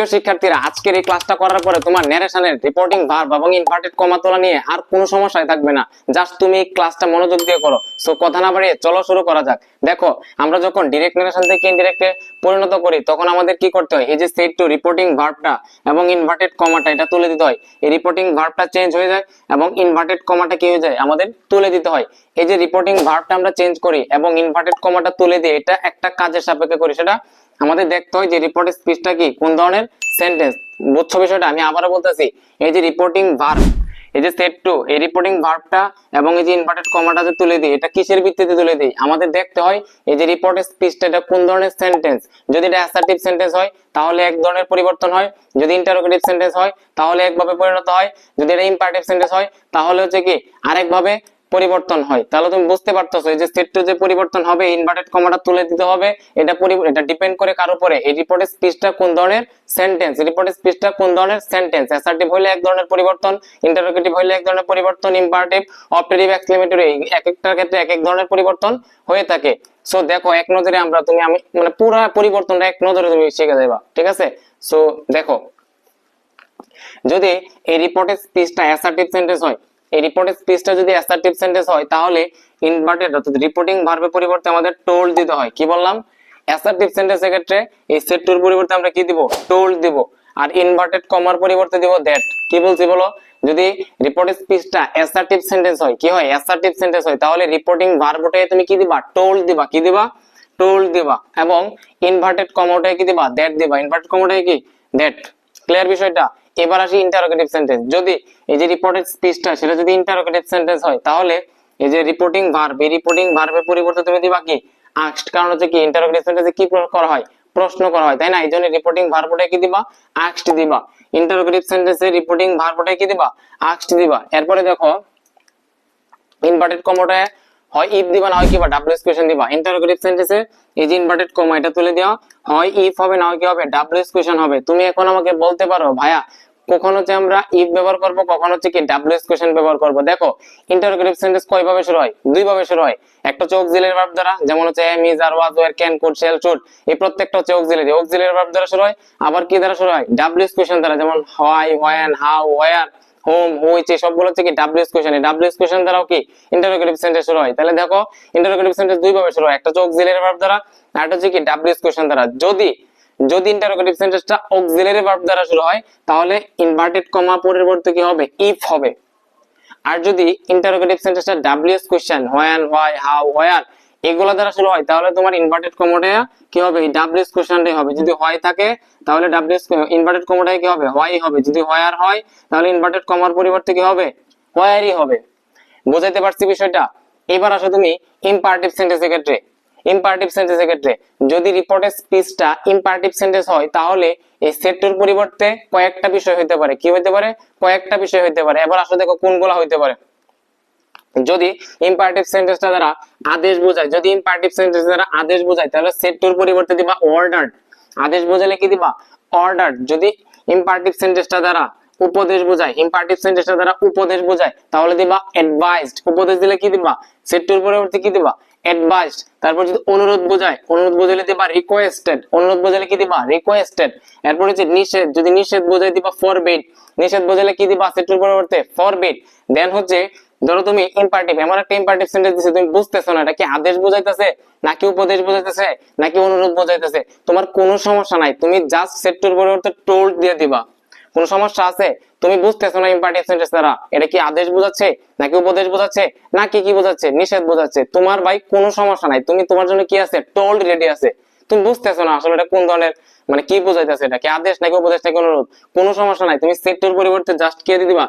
প্রিয় শিক্ষার্থীরা, আজকের এই ক্লাসটা করার পরে তোমার ন্যারেশনের রিপোর্টিং ভার্ব এবং ইনভার্টেড কমা তোলা নিয়ে আর কোনো সমস্যাই থাকবে না। জাস্ট তুমি এই ক্লাসটা মনোযোগ দিয়ে করো। সো কথা না বাড়িয়ে চলো শুরু করা যাক। দেখো, আমরা যখন ডিরেক্ট ন্যারেশন থেকে ইনডিরেক্টে পরিণত করি, তখন আমাদের কি করতে হয়? এই যে সেট টু রিপোর্টিং ভার্বটা এবং ইনভার্টেড কমাটা এটা তুলে দিতে হয়। এই রিপোর্টিং ভার্বটা চেঞ্জ হয়ে যায় এবং ইনভার্টেড কমাটা কি হয়ে যায়? আমাদের তুলে দিতে হয়। এই যে রিপোর্টিং ভার্বটা আমরা চেঞ্জ করি এবং ইনভার্টেড কমাটা তুলে দিই এটা একটা কাজের সাপেক্ষে করি। সেটা আমাদের দেখতে হয় যে রিপোর্টের স্পিচটা কি? কোন ধরনের? সেন্টেন্স বুঝছ বিষয়টা? আমি আবারও বলতেছি, এই যে রিপোর্টিং ভার্ব এই যে সেট টু এই রিপোর্টিং ভার্বটা এবং এই যে ইনভার্টেড কমাটা যে তুলে দিই, এটা কিসের ভিত্তিতে তুলে দিই? আমাদের দেখতে হয়, এই যে রিপোর্টের স্পিচটা এটা কোন ধরনের সেন্টেন্স যদি এটা অ্যাসার্টিভ সেন্টেন্স হয়, তাহলে এক ধরনের পরিবর্তন হয়। যদি ইন্টারোগেটিভ সেন্টেন্স হয়, তাহলে একভাবে পরিণত হয়। যদি এটা ইম্পারেটিভ সেন্টেন্স হয়, তাহলে হচ্ছে কি? আরেকভাবে পরিবর্তন হয়। তাহলে তুমি বুঝতে পারতেছো, এই যে সেট টু যে পরিবর্তন হবে ইনভার্টেড কমাটা তুলে দিতে হবে, এটা এটা ডিপেন্ড করে কার উপরে? এই রিপোর্টের স্পিচটা কোন ধরনের সেন্টেন্স রিপোর্টের স্পিচটা কোন ধরনের সেন্টেন্স অ্যাসার্টিভ হলে এক ধরনের পরিবর্তন ইন্টারোগেটিভ হলে এক ধরনের পরিবর্তন ইম্পারেটিভ অপটেটিভ এক্সক্লেমেটরি এক একটার ক্ষেত্রে এক এক ধরনের পরিবর্তন হয়ে থাকে। সো দেখো, এক নজরে আমরা তুমি, আমি মানে পুরা পরিবর্তনটা এক নজরে তুমি শিখে যাবা ঠিক আছে? সো দেখো, যদি এই রিপোর্টের স্পিচটা অ্যাসার্টিভ সেন্টেন্স হয় এই রিপোর্টের স্পিচটা যদি অ্যাসার্টিভ সেন্টেন্স হয়, তাহলে ইনভার্টেড অর্থাৎ রিপোর্টিং ভার্বের পরিবর্তে আমাদের টোল্ড দিতে হয়। কি বললাম? অ্যাসার্টিভ সেন্টেন্সের ক্ষেত্রে এই সেট টুর পরিবর্তে আমরা কি দিব? টোল্ড দিব। আর ইনভার্টেড কমার পরিবর্তে দিব দ্যাট কি বলছি বলো? যদি রিপোর্টের স্পিচটা অ্যাসার্টিভ সেন্টেন্স হয়, কি হয়? অ্যাসার্টিভ সেন্টেন্স হয়, তাহলে রিপোর্টিং ভার্বটায় তুমি কি দিবা? টোল্ড দিবা। কি দিবা? টোল্ড দিবা। এবং ইনভার্টেড কমাটায় কি দিবা? দ্যাট দিবা। ইনভার্টেড কমাটায় কি? দ্যাট ক্লিয়ার বিষয়টা? এবার আসি ইন্টারোগেটিভ সেন্টেন্স যদি এই যে রিপোর্টেড স্পিচটা সেটা যদি ইন্টারোগেটিভ সেন্টেন্স হয়, তাহলে এই যে রিপোর্টিং ভার্ব এই রিপোর্টিং ভার্বের পরিবর্তে তুমি দিবা কি? আস্কড কারণ হচ্ছে কি ইন্টারোগেটিভ সেন্টেন্সে কি প্রয়োগ করা হয়? প্রশ্ন করা হয়, তাই না? এই জন্য রিপোর্টিং ভার্বটা কি দিবা? আস্কড দিবা। ইন্টারোগেটিভ সেন্টেন্সে রিপোর্টিং ভার্বটা কি দিবা? আস্কড দিবা। এরপরে দেখো ইনভার্টেড কমাটায় হয় ইফ দিবা, না হয় কি বা ডাব্লিউএস কোশ্চেন দিবা। ইন্টারোগেটিভ সেন্টেন্সে এই যে ইনভার্টেড কমা এটা তুলে দেওয়া হয় ইফ হবে, না হয় কি হবে? ডাব্লিউএস কোশ্চেন হবে। তুমি এখন আমাকে বলতে পারো, ভাইয়া কখন হচ্ছে আমরা ইফ ব্যবহার করব, কখন হচ্ছে কি ডাব্লিউএস কোশ্চেন ব্যবহার করব। দেখো ইন্টারোগেটিভ সেন্টেন্স কয় ভাবে শুরু হয়? দুই ভাবে শুরু হয়। একটা হচ্ছে অক্সিলারি ভার্ব দ্বারা, যেমন হচ্ছে am is are was were can could shall should এই প্রত্যেকটা হচ্ছে অক্সিলারি অক্সিলারি ভার্ব দ্বারা শুরু হয়। আবার কি দ্বারা শুরু হয়? ডাব্লিউএস কোশ্চেন দ্বারা, যেমন why when how where whom which এই সবগুলো হচ্ছে কি ডাব্লিউএস কোশ্চেন এই ডাব্লিউএস কোশ্চেন দ্বারাও কি ইন্টারোগেটিভ সেন্টেন্স শুরু হয়? তাহলে দেখো ইন্টারোগেটিভ সেন্টেন্স দুই ভাবে শুরু হয়। একটা হচ্ছে অক্সিলারি ভার্ব দ্বারা, আর একটা হচ্ছে কি ডাব্লিউএস কোশ্চেন দ্বারা। যদি যদি ইন্টারোগেটিভ সেন্টেন্সটা অক্সিলারি ভার্ব দ্বারা শুরু হয়, তাহলে ইনভার্টেড কমা পরিবর্তে কি হবে? ইফ হবে। আর যদি ইন্টারোগেটিভ সেন্টেন্সটা WS question when why how where এগুলো দ্বারা শুরু হয়, তাহলে তোমার ইনভার্টেড কমোডে কি হবে? ডাব্লিউএস কোশ্চেনটাই হবে। যদি হয় থাকে, তাহলে ডাব্লিউএস ইনভার্টেড কমোডে কি হবে? হোয়াই হবে। যদি হোয়ার হয়, তাহলে ইনভার্টেড কমার পরিবর্তে কি হবে? হোয়ারই হবে। বুঝাইতে পারছি বিষয়টা? এবার আসো তুমি ইম্পারেটিভ সেন্টেন্সের ক্ষেত্রে। ইম্পারেটিভ সেন্টেন্সের ক্ষেত্রে। যদি রিপোর্টের স্পিচটা ইম্পারেটিভ সেন্টেন্স হয়, তাহলে এই সেটটার পরিবর্তে কয়েকটা বিষয় হইতে পারে। কি হইতে পারে? কয়েকটা বিষয় হইতে পারে। এবার আসো দেখো কোনগুলো হইতে পারে। যদি ইম্পারেটিভ সেন্টেন্সটা দ্বারা আদেশ বোঝায়, যদি ইম্পারেটিভ সেন্টেন্স দ্বারা আদেশ বোঝায়, তাহলে সেটটুর পরিবর্তে দিবা অর্ডার আদেশ বোঝালে কি দিবা? অর্ডার যদি ইম্পারেটিভ সেন্টেন্সটা দ্বারা উপদেশ বোঝায় ইম্পারেটিভ সেন্টেন্সটা দ্বারা উপদেশ বোঝায়, তাহলে দিবা অ্যাডভাইসড উপদেশ দিলে কি দিবা? সেটটুর পরিবর্তে কি দিবা? অ্যাডভাইসড তারপর যদি অনুরোধ বোঝায়, অনুরোধ বোঝালে দিবা রিকোয়েস্টেড অনুরোধ বোঝালে কি দিবা? রিকোয়েস্টেড এরপর হচ্ছে নিষেধ, যদি নিষেধ বোঝায় দিবা ফরবিড নিষেধ বোঝালে কি দিবা? সেট টুর পরিবর্তে ফরবিড দেন হচ্ছে, ধরো তুমি ইম্পারেটিভ এমন একটা ইম্পারেটিভ সেন্টেন্স দিছে, তুমি বুঝতেছো না, এটা কি আদেশ বোঝাইতেছে, নাকি উপদেশ বোঝাইতেছে, নাকি অনুরোধ বোঝাইতেছে? তোমার কোনো সমস্যা নাই, তুমি জাস্ট সেট্টুর পরিবর্তে টোল্ড দিয়ে দিবা। কোনো সমস্যা আছে? তুমি বুঝতেছো না ইম্পারেটিভ সেন্টেন্স দ্বারা। এটা কি আদেশ বোঝাচ্ছে? নাকি উপদেশ বোঝাচ্ছে? নাকি কি বোঝাচ্ছে? নিষেধ বোঝাচ্ছে। তোমার ভাই কোনো সমস্যা নাই। তুমি তোমার জন্য কি আছে? টোল্ড রেডি আছে। তুমি বুঝতেছো না আসলে এটা কোন ধরনের মানে কি বোঝাইতেছে এটা কি আদেশ নাকি উপদেশ নাকি অনুরোধ? কোনো সমস্যা নাই। তুমি সেট্টুর পরিবর্তে জাস্ট কে দিবা।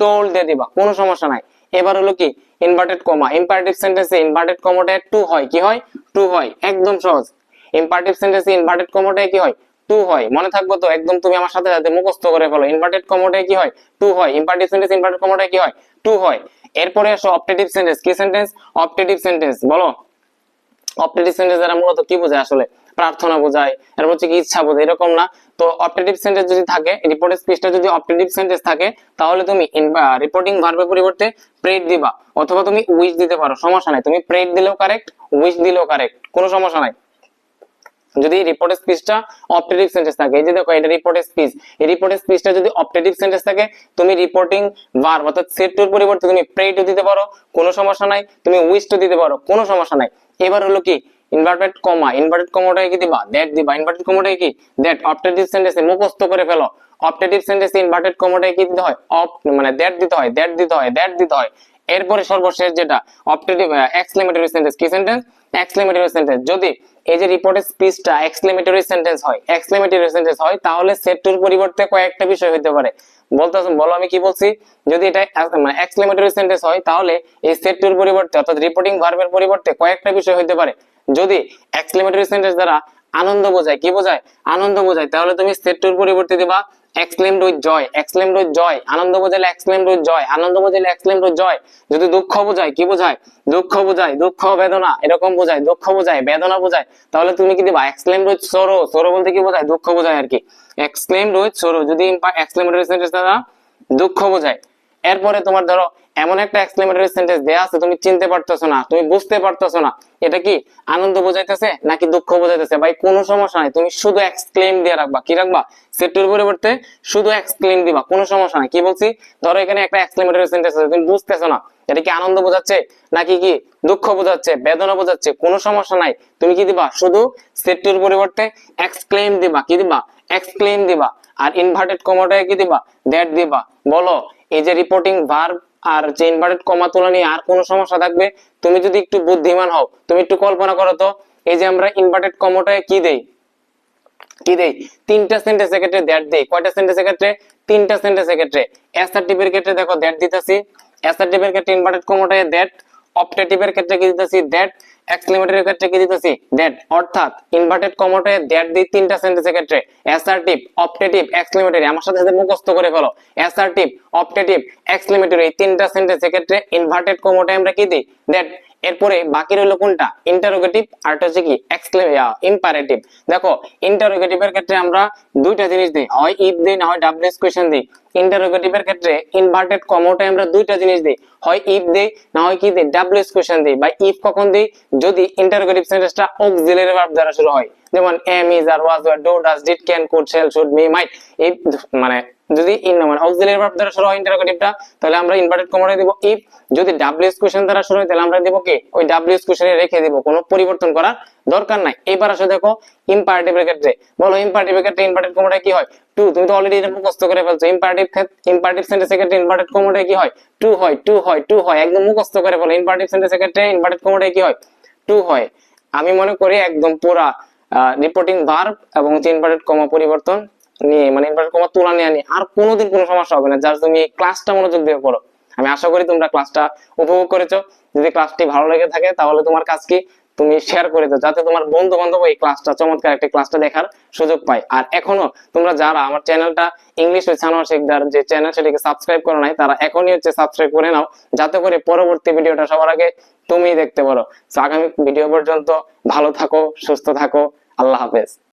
টোল দিয়ে দিবা। কোনো সমস্যা নাই। এবার হলো কি? ইনভার্টেড কমা ইম্পারেটিভ সেন্টেন্সে ইনভার্টেড কমাটায় টু হয়। কি হয়? টু হয়। একদম সহজ। ইম্পারেটিভ সেন্টেন্সে ইনভার্টেড কমাটায় কি হয়? টু হয়। মনে থাকব তো, একদম তুমি আমার সাথে সাথে মুখস্থ করে ফেলো। ইনভার্টেড কমাটায় কি হয়? টু হয়। ইম্পারেটিভ সেন্টেন্স ইনভার্টেড কমাটায় কি হয়? টু হয়। এরপরে আসো অপটেটিভ সেন্টেন্স কি সেন্টেন্স অপটেটিভ সেন্টেন্স বলো। অপটেটিভ সেন্টেন্স এরা মূলত কি বোঝায় আসলে? প্রার্থনা বোঝায়। এর হচ্ছে কি ইচ্ছা বোঝায়। এরকম না। তো অপটেটিভ সেন্টেন্স যদি থাকে রিপোর্টের স্পিচটা যদি অপটেটিভ সেন্টেন্স থাকে, তাহলে তুমি রিপোর্টিং ভার্বের পরিবর্তে প্রেড দিবা। অথবা তুমি উইশ দিতে পারো। সমস্যা নাই। তুমি প্রেড দিলেও কারেক্ট উইশ দিলেও কারেক্ট কোনো সমস্যা নাই। যদি রিপোর্টের স্পিচটা অপটেটিভ সেন্টেন্স থাকে, এই যে দেখো, এটা রিপোর্টের স্পিচ এই রিপোর্টের স্পিচটা যদি অপটেটিভ সেন্টেন্স থাকে, তুমি রিপোর্টিং ভার্ব অর্থাৎ সেট টুর পরিবর্তে তুমি প্রে টু দিতে পারো, কোনো সমস্যা নাই। তুমি উইশ টু দিতে পারো, কোনো সমস্যা নাই। এবার হলো কি? ইনভার্টেড কমা ইনভার্টেড কমাটাকে কি দিবা? দ্যাট দিবা। ইনভার্টেড কমাটাকে কি? দ্যাট অপটেটিভ সেন্টেন্সে মুখস্থ করে ফেলো। অপটেটিভ সেন্টেন্সে ইনভার্টেড কমাটাকে কি দিতে হয়? অপ মানে দ্যাট দিতে হয় দ্যাট দিতে হয় দ্যাট দিতে হয়। এরপরে সর্বশেষ যেটা অপটেটিভ এক্সক্লেমেটরি সেন্টেন্স কি সেন্টেন্স এক্সক্লেমেটরি সেন্টেন্স যদি এই যে রিপোর্টের স্পিচটা এক্সক্লেমেটরি সেন্টেন্স হয় এক্সক্লেমেটরি সেন্টেন্স হয়, তাহলে সেট টুর পরিবর্তে কয়েকটা বিষয় হতে পারে। বলতে বলো আমি কি বলছি? যদি এটা মানে এক্সক্লেমেটরি সেন্টেন্স হয়, তাহলে এই সেট টুর পরিবর্তে অর্থাৎ রিপোর্টিং ভার্বের পরিবর্তে কয়েকটা বিষয় হতে পারে। যদি এক্সক্লেমেটরি সেন্টেন্স দ্বারা আনন্দ বোঝায়, কি বোঝায়? আনন্দ বোঝায়, তাহলে তুমি সেট টুর পরিবর্তে দিবা এক্সক্লেমড রোজ জয় এক্সক্লেম রোজ জয় আনন্দ বোঝাইলে এক্সক্লেম রোজ জয় আনন্দ বোঝাইলে এক্সক্লেম রোজ জয় যদি দুঃখ বোঝায়, কি বোঝায়? দুঃখ বোঝায়, দুঃখ, বেদনা, এরকম বোঝায়, দুঃখ বোঝায়, বেদনা বোঝায়, তাহলে তুমি কি দিবা? এক্সলেম রোজ সরো সরো বলতে কি বোঝায়? দুঃখ বোঝায় আর কি। এক্সলেম রোজ সরো যদি সেন্টেন্স দ্বারা দুঃখ বোঝায়। এরপরে তোমার ধরো, এমন একটা এক্সক্লেমেটরি সেন্টেন্স দেয়া আছে, তুমি চিনতে পারতেছো না, তুমি বুঝতে পারতেছো না, এটা কি আনন্দ বোঝাইতেছে নাকি দুঃখ বোঝাইতেছে? ভাই, কোনো সমস্যা নাই, তুমি শুধু এক্সক্লেম দিয়ে রাখবা, কি রাখবা? সেটুর পরিবর্তে শুধু এক্সক্লেম দিবা, কোনো সমস্যা নাই। কি বলছি? ধরো এখানে একটা এক্সক্লেমেটরি সেন্টেন্স আছে, তুমি বুঝতেছো না, এটা কি আনন্দ বোঝাচ্ছে নাকি কি দুঃখ বোঝাচ্ছে, বেদনা বোঝাচ্ছে, কোনো সমস্যা নাই। তুমি কি দিবা? শুধু সেটুর পরিবর্তে এক্সক্লেম দিবা, কি দিবা? এক্সক্লেম দিবা, আর ইনভার্টেড কমাটায় কি দিবা? দ্যাট দিবা। বলো এই যে রিপোর্টিং ভার্ব আর যে ইনভার্টেড কমা তোলা নিয়ে আর কোনো সমস্যা থাকবে, তুমি যদি একটু বুদ্ধিমান হও, তুমি একটু কল্পনা করো তো, এই যে আমরা ইনভার্টেড কমাটায় কি দেই? কি দেই? তিনটা সেন্টেন্সের ক্ষেত্রে দ্যাট দেই। কয়টা সেন্টেন্সের ক্ষেত্রে তিনটা সেন্টেন্সের ক্ষেত্রে অ্যাসার্টিভের ক্ষেত্রে দেখো দ্যাট দিতেছি। অ্যাসার্টিভের ক্ষেত্রে ইনভার্টেড কমাটায় দ্যাট অপটেটিভের ক্ষেত্রে কি দিতেছি? দ্যাট এক্সক্লেমেটরির ক্ষেত্রে কি দিতেছি? দ্যাট অর্থাৎ ইনভার্টেড কমাটায় দ্যাট দি তিনটা সেন্টেন্সের ক্ষেত্রে অ্যাসার্টিভ অপটেটিভ এক্সক্লেমেটরি আমার সাথে সাথে মুখস্থ করে ফেলো। অ্যাসার্টিভ অপটেটিভ এক্সক্লেমেটরি এই তিনটা সেন্টেন্সের ক্ষেত্রে ইনভার্টেড কমাটায় আমরা কি দিই? দ্যাট এরপরে বাকি রইল কোনটা? ইন্টারোগেটিভ আর হচ্ছে কি ইম্পারেটিভ দেখো ইন্টারোগেটিভের ক্ষেত্রে আমরা দুইটা জিনিস দিই। হয় ইফ দিই, না হয় ডাব্লিউএস কোয়েশ্চেন দিই। ইন্টারোগেটিভের ক্ষেত্রে ইনভার্টেড কমোটায় আমরা দুইটা জিনিস দিই। হয় ইফ দেই, না হয় কি দিই ডাব্লিউএস কোয়েশ্চেন দিই। বা ইফ কখন দিই? যদি ইন্টারোগেটিভ সেন্টেন্সটা অক্সিলারি ভার্ব দ্বারা শুরু হয়। যেমন am is are was were do does did can could shall should may might এই মানে যদি ইন অক্সিলারি ভার্ব দ্বারা শুরু হয় ইন্টারোগেটিভটা তাহলে আমরা ইনভার্টেড দিব ইফ যদি কোশ্চেন দ্বারা শুরু হয় তাহলে আমরা কি? ওই কোশ্চেনে রেখে কোনো পরিবর্তন করার দরকার নাই। এবার আসলে দেখো ক্ষেত্রে। বলো ক্ষেত্রে ইনভার্টেড কমোটায় কি হয়? টু তুমি তো অলরেডি এটা করে ফেলছো। ইম্পারেটিভ ইম্পারেটিভ ক্ষেত্রে ইনভার্টেড কমোটায় কি হয়? টু হয় টু হয় টু হয়, একদম মুখস্থ করে ফেলো ইম্পারেটিভ সেন্টেন্সের ক্ষেত্রে ইনভার্টেড কমোটায় কি হয়? টু হয়। আমি মনে করি একদম পুরা রিপোর্টিং ভার্ব এবং ইনভার্টেড কমা পরিবর্তন নিয়ে মানে ইনভার্টেড কমা নিয়ে নিয়ে আর কোনোদিন কোনো সমস্যা হবে না তুমি ক্লাসটা মনোযোগ দিয়ে পড়ো। আমি আশা করি তোমরা ক্লাসটা উপভোগ করেছ। যদি ক্লাসটি ভালো লেগে থাকে, তাহলে তোমার কাজ কি? তুমি শেয়ার করে দাও, যাতে তোমার বন্ধু বান্ধব এই ক্লাসটা চমৎকার ক্লাসটা দেখার সুযোগ পায়। আর এখনও তোমরা যারা আমার চ্যানেলটা ইংলিশ উইথ সানোয়ার শেখদার যে চ্যানেল সেটাকে সাবস্ক্রাইব করো নাই, তারা এখনই হচ্ছে সাবস্ক্রাইব করে নাও। যাতে করে পরবর্তী ভিডিওটা সবার আগে তুমি দেখতে পারো। আগামী ভিডিও পর্যন্ত ভালো থাকো, সুস্থ থাকো। আল্লাহ হাফেজ।